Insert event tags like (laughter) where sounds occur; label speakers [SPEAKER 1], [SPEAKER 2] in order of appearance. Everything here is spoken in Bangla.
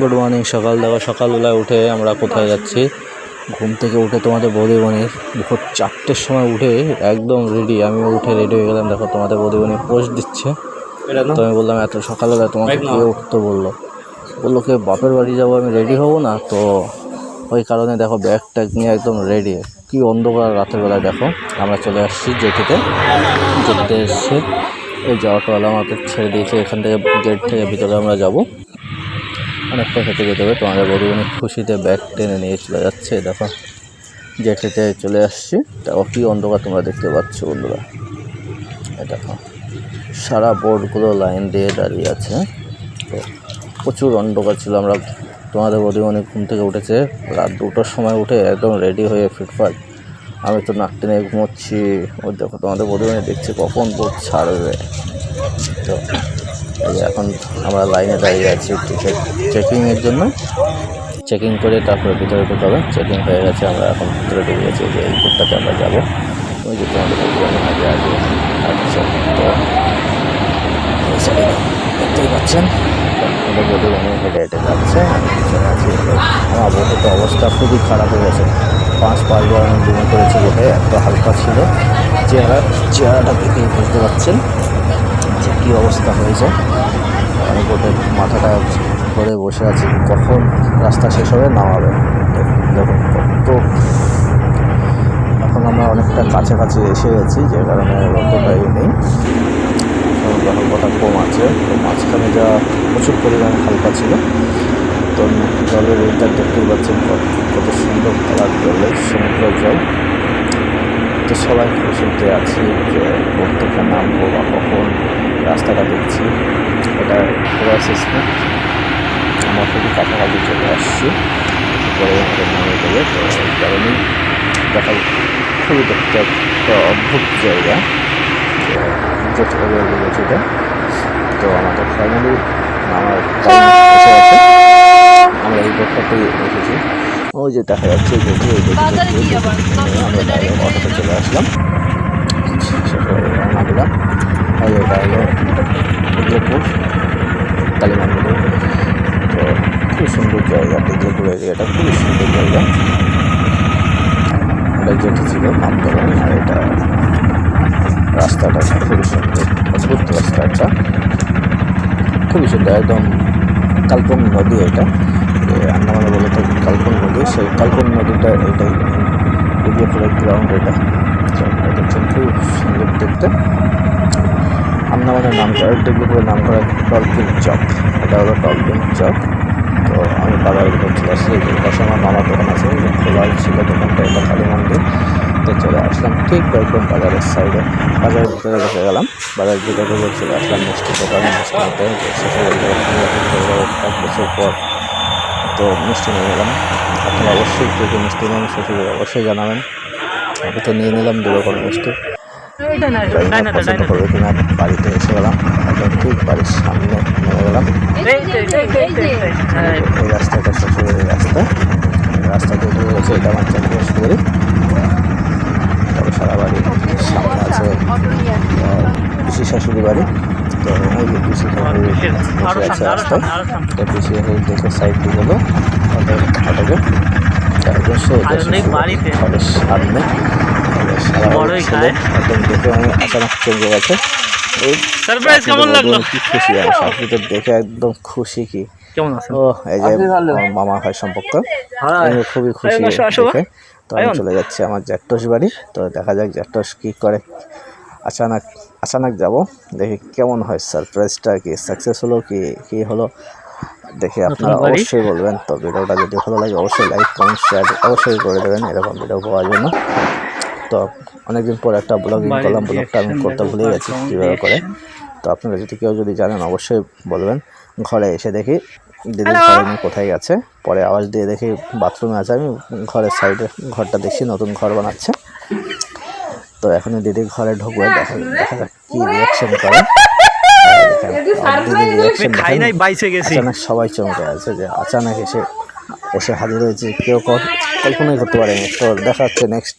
[SPEAKER 1] গুড মর্নিং সকাল দেখো সকালবেলায় উঠে আমরা কোথায় যাচ্ছি? ঘুম থেকে উঠে তোমাদের বৌদিমণির ভোর চারটের সময় উঠে একদম রেডি আমি উঠে রেডি হয়ে গেলাম। দেখো তোমাদের বৌদিমণি পোস্ট দিচ্ছে। তো? আমি বললাম এত সকালবেলা তোমাকে কে উঠতে বলল? বলল কে? বাপের বাড়ি যাব আমি রেডি হব না? তো ওই কারণে দেখো ব্যাগ ট্যাগ নিয়ে একদম রেডি কি অন্ধকার রাতের বেলায় দেখো। আমরা চলে আসছি জেটিতে জেটিতে এসছি এই যে অটোওয়ালা আমাকে ছেড়ে দিয়েছে এখান থেকে গেট থেকে ভিতরে আমরা যাব। অনেকটা হেঁটে যেতে হবে। তোমাদের বধু অনেক খুশিতে ব্যাগ টেনে নিয়ে চলে যাচ্ছে। দেখো জেটিতে চলে আসছি। দেখো কি অন্ধকার তোমরা দেখতে পাচ্ছ বন্ধুরা। দেখো, সারা বোর্ডগুলো লাইন দিয়ে দাঁড়িয়ে আছে। তো প্রচুর অন্ধকার ছিল। আমরা তোমাদের বধু অনেক ঘুম থেকে উঠেছে। রাত দুটোর সময় উঠে একদম রেডি হয়ে ফিটফাট। আমি তো নাক টেনে ঘুমোচ্ছি। ওই দেখো, তোমাদের বধু দেখছি কখন বোর্ড ছাড়বে। তো এখন আমরা লাইনে দাঁড়িয়ে আছি টিকিট চেকিংয়ের জন্য। চেকিং করে তারপরে ভিতরে ঢুকাবে চেকিং হয়ে গেছে, আমরা এখন ভিতরে ঢুকে গেছি, যে এই বোর্ডটাতে আমরা যাব। ওই যে তোমাদের আগে আগে আচ্ছা তো দেখতেই পাচ্ছেন? বধু অনেক হেঁটে হেঁটে যাচ্ছে আছি। আমার তো অবস্থা খুবই খারাপ হয়ে গেছে। পাঁচ পাঁচবার আমি ঘুমে করেছি বলে এত হালকা ছিল। চেহারা, চেহারাটা দেখেই বুঝতে পারছেন? কী অবস্থা হয়েছে? আমি বোটের মাথাটা ধরে বসে আছি, কখন রাস্তা শেষ হবে নামাবে তো দেখুন কত এখন আমরা অনেকটা কাছাকাছি এসে গেছি, যে কারণে অতটাই নেই। কথা কম আছে, তো মাঝখানে যা প্রচুর পরিমাণে হালকা ছিল। তো জলের এইটা দেখতেই পাচ্ছেন কত- সুন্দর কালার জলের সমুদ্র জল। তো সবাই খুশিতে আছি যে থেকে নামবো বা কখন রাস্তাটা দেখছি এটা পুরো সিস্টেম আমরা খুবই কাছাকাছি চলে আসছি। পরে আমাদের নামিয়ে দেবে তো এই কারণেই দেখা খুবই দেখতে একটা অদ্ভুত জায়গা। যেটা এটা তো আমাদের ফাইনালি আমার এসে গেছে আমরা এই বোটটাতেই এসেছি ওই যে দেখা যাচ্ছে যেটি যেটি আমরা অটোতে চলে আসলাম। দিলাম আর এটা হলো উদয়পুর কালী তো খুব সুন্দর জায়গা উদয়পুর এরিয়াটা খুবই সুন্দর জায়গা। এটা যেটি ছিল নামকরণ আর এটা রাস্তাটা খুবই সুন্দর, অদ্ভুত রাস্তাটা খুবই সুন্দর, একদম কাল্পন নদী এটা। আন্দামানে বলে থাকি কাল্পন নদী, সেই কাল্পন নদীটা এটাই উদয়পুরের গ্রাউন্ড এটা। তো এটা খুব সুন্দর দেখতে। আন্দামানের নাম করা ডিব্রুগড়ের নাম করা ডলফিন চক। এটা হলো ডলফিন চক। তো আমি ভিতর চলে আসছি, এই পাশে আমার মামার দোকান আছে খোলা ছিল দোকানটা, এটা কালী মন্দির। তো চলে আসলাম ঠিক একদম বাজারের সাইডে বাজারের ভিতরে ঢুকে গেলাম, বাজারের ভিতরে ঢুকে চলে আসলাম মিষ্টি দোকানে এক বছর পর তো মিষ্টি নিয়ে গেলাম আপনারা অবশ্যই কে মিষ্টি নেন সেটি অবশ্যই জানাবেন। আমি তো নিয়ে নিলাম দু রকম মিষ্টি। বাড়িতে এসে গেলাম। ঠিক বাড়ির সামনে নেমে গেলাম। এই রাস্তাটা শ্বশুরের রাস্তা। রাস্তাতে উঠে গেছে এটা আমার চাকরি শ্বশুরি তবে সারা বাড়ি সামনে আছে পিসি শাশুড়ি বাড়ি। তো ওই যে পিসি শাশুড়ি আছে রাস্তায় তো পিসি শাশুড়ি দেখে সাইড দিয়ে গেলো ওদের অটোকে একজন সে। ঘরের সামনে।
[SPEAKER 2] বড়ই খায়।
[SPEAKER 1] একদম দেখে আমি আচানক চমকে গেছে।
[SPEAKER 2] সারপ্রাইজ কেমন লাগল?
[SPEAKER 1] খুশি আর শাশুড়িদের দেখে একদম খুশি কি।
[SPEAKER 2] কেমন আছেন?
[SPEAKER 1] ও এই যে আমার মামা হয় সম্পর্ক। খুবই খুশি
[SPEAKER 2] আসো, আসো।
[SPEAKER 1] দেখে। তো আমি চলে যাচ্ছি আমার জ্যাঠস বাড়ি। তো দেখা যাক জ্যাঠস কি করে। আচানক আচানক যাব। দেখি কেমন হয় সারপ্রাইজটা কি সাকসেস হলো কি কি হলো? দেখে আপনারা অবশ্যই বলবেন। তো ভিডিওটা যদি ভালো লাগে অবশ্যই লাইক কমেন্ট শেয়ার অবশ্যই করে দেবেন। এরকম ভিডিও পাওয়ার জন্য। তো অনেকদিন পর একটা ব্লগিং করলাম ব্লগটা আমি করতে ভুলে গেছি কীভাবে করে। তো আপনারা যদি কেউ যদি জানেন অবশ্যই বলবেন। ঘরে এসে দেখি দিদির ঘরে কোথায় গেছে। পরে আওয়াজ দিয়ে দেখি বাথরুমে আছে। আমি ঘরের সাইডে ঘরটা দেখছি নতুন ঘর বানাচ্ছে। তো এখনই দিদি ঘরে ঢুকবে দেখা দেখা যাক কী রিয়াকশন করে। (laughs) সবাই চমকে আছে যে আচানক এসে এসে হাজির হয়েছে। কেউ কল- কল্পনাই করতে পারেনি। তো দেখা যাচ্ছে নেক্সট